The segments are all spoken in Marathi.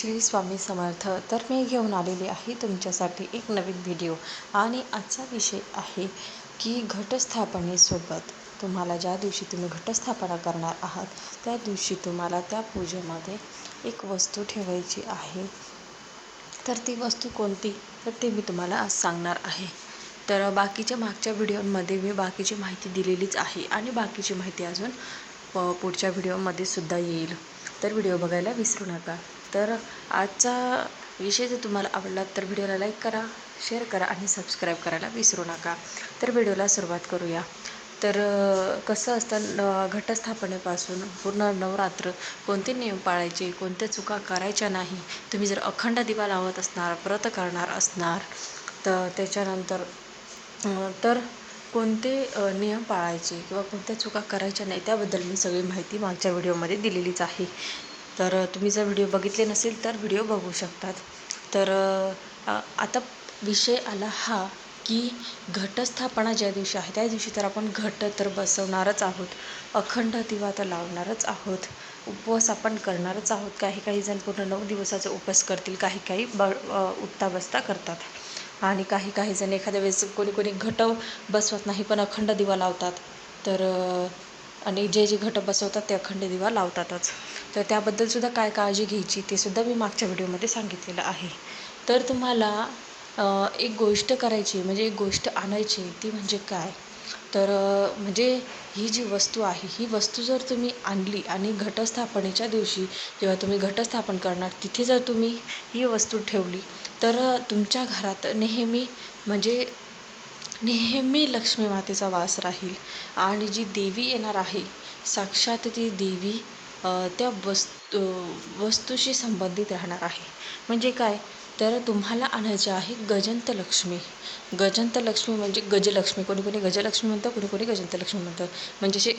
श्री स्वामी समर्थ. तर मी घेऊन आलेली आहे तुमच्यासाठी एक नवीन व्हिडिओ आणि आजचा विषय आहे की घटस्थापनेसोबत. तुम्हाला ज्या दिवशी तुम्ही घटस्थापना करणार आहात त्या दिवशी तुम्हाला त्या पूजेमध्ये एक वस्तू ठेवायची आहे. तर ती वस्तू कोणती? तर ते मी तुम्हाला आज सांगणार आहे. तर बाकीच्या मागच्या व्हिडिओमध्ये मी बाकीची माहिती दिलेलीच आहे आणि बाकीची माहिती अजून प पुढच्या व्हिडिओमध्ये सुद्धा येईल. तर व्हिडिओ बघायला विसरू नका. तर आजचा विषय जर तुम्हाला आवडला तर व्हिडिओला लाईक करा शेअर करा आणि सबस्क्राईब करायला विसरू नका. तर व्हिडिओला सुरुवात करूया. तर कसं असतं न घटस्थापनेपासून पूर्ण नवरात्र कोणते नियम पाळायचे कोणत्या चुका करायच्या नाही तुम्ही जर अखंड दिवा लावत असणार व्रत करणार असणार तर त्याच्यानंतर तर कोणते नियम पाळायचे किंवा कोणत्या चुका करायच्या नाही त्याबद्दल मी सगळी माहिती मागच्या व्हिडिओमध्ये दिलेलीच आहे. तर तुम्ही जर व्हिडिओ बघितले नसेल तर व्हिडिओ बघू शकतात. तर आता विषय आला हा की घटस्थापना ज्या दिवशी आहे त्या दिवशी तर आपण घट तर बसवणारच आहोत. अखंड दिवा तर लावणारच आहोत. उपवास आपण करणारच आहोत. काही काही जण पूर्ण नऊ दिवसाचा उपवास करतील काही काही ब उठता बसता करतात. आणि काही काही जण एखाद्या वेळेस कोणी कोणी घट बसवत नाही पण अखंड दिवा लावतात. तर आणि जे जे घट बसवतात ते अखंड दिवा लावतातच. तर त्याबद्दलसुद्धा काय काळजी घ्यायची ते सुद्धा मी मागच्या व्हिडिओमध्ये सांगितलेलं आहे. तर तुम्हाला एक गोष्ट करायची म्हणजे एक गोष्ट आणायची ती म्हणजे काय? तर म्हणजे ही जी वस्तू आहे ही वस्तू जर तुम्ही आणली आणि घटस्थापनेच्या दिवशी जेव्हा तुम्ही घटस्थापन करणार तिथे जर तुम्ही ही वस्तू ठेवली तर तुमच्या घरात नेहमी म्हणजे नेहमी लक्ष्मी मातेचा वास राहील आणि जी देवी येणार आहे साक्षात ती देवी त्या वस्तू वस्तूशी संबंधित राहणार आहे. म्हणजे काय? तर तुम्हाला आणायचे आहे गजंत लक्ष्मी. गजंत लक्ष्मी म्हणजे गजलक्ष्मी. कोणी कोणी गजलक्ष्मी म्हणतं कोणी कोणी गजंतलक्ष्मी म्हणतं. म्हणजे असे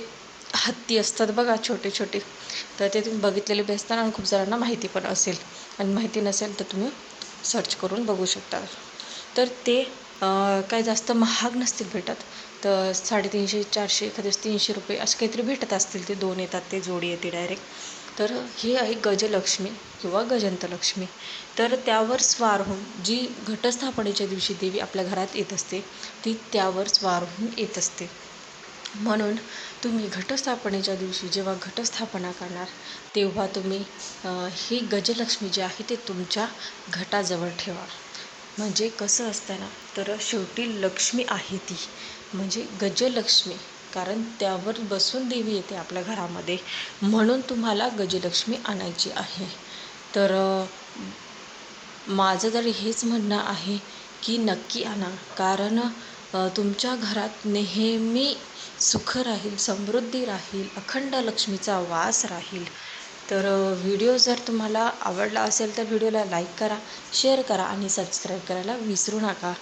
हत्ती असतात बघा छोटे छोटे. तर ते तुम्ही बघितलेले बी असतात आणि खूप जणांना माहिती पण असेल. आणि माहिती नसेल तर तुम्ही सर्च करून बघू शकता. तर ते काय जास्त महाग नसतील भेटत. तर साडेतीनशे चारशे एखाद्या तीनशे रुपये असे काहीतरी भेटत असतील. ते दोन येतात ते जोडी येते डायरेक्ट तर हे आहे गजलक्ष्मी किंवा गजंतलक्ष्मी. तर त्यावर स्वार होऊन जी घटस्थापनेच्या दिवशी देवी आपल्या घरात येत असते ती त्यावर स्वार होऊन येत असते. म्हणून तुम्ही घटस्थापनेच्या दिवशी जेव्हा घटस्थापना करणार तेव्हा तुम्ही ही गजलक्ष्मी जी आहे ते तुमच्या घटाजवळ ठेवा. म्हणजे कसं असतं ना तर शेवटी लक्ष्मी आहे ती. म्हणजे गजलक्ष्मी. कारण त्यावर बसून देवी येते आपल्या घरामध्ये. म्हणून तुम्हाला गजलक्ष्मी आणायची आहे. तर माझं तर हेच म्हणणं आहे की नक्की आणा. कारण तुमच्या घरात नेहमी सुख राहील समृद्धी राहील अखंड लक्ष्मीचा वास राहील. तर व्हिडिओ जर तुम्हाला आवडला असेल तर व्हिडिओला लाईक करा शेअर करा आणि सबस्क्राईब करायला विसरू नका.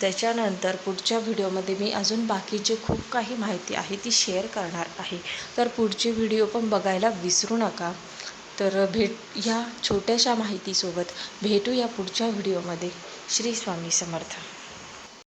त्याच्यानंतर पुढच्या व्हिडिओमध्ये मी अजून बाकीचे खूप काही माहिती आहे ती शेअर करणार आहे. तर पुढचे व्हिडिओ पण बघायला विसरू नका. तर भेट ह्या छोट्याशा माहितीसोबत भेटू या पुढच्या व्हिडिओमध्ये. श्री स्वामी समर्थ.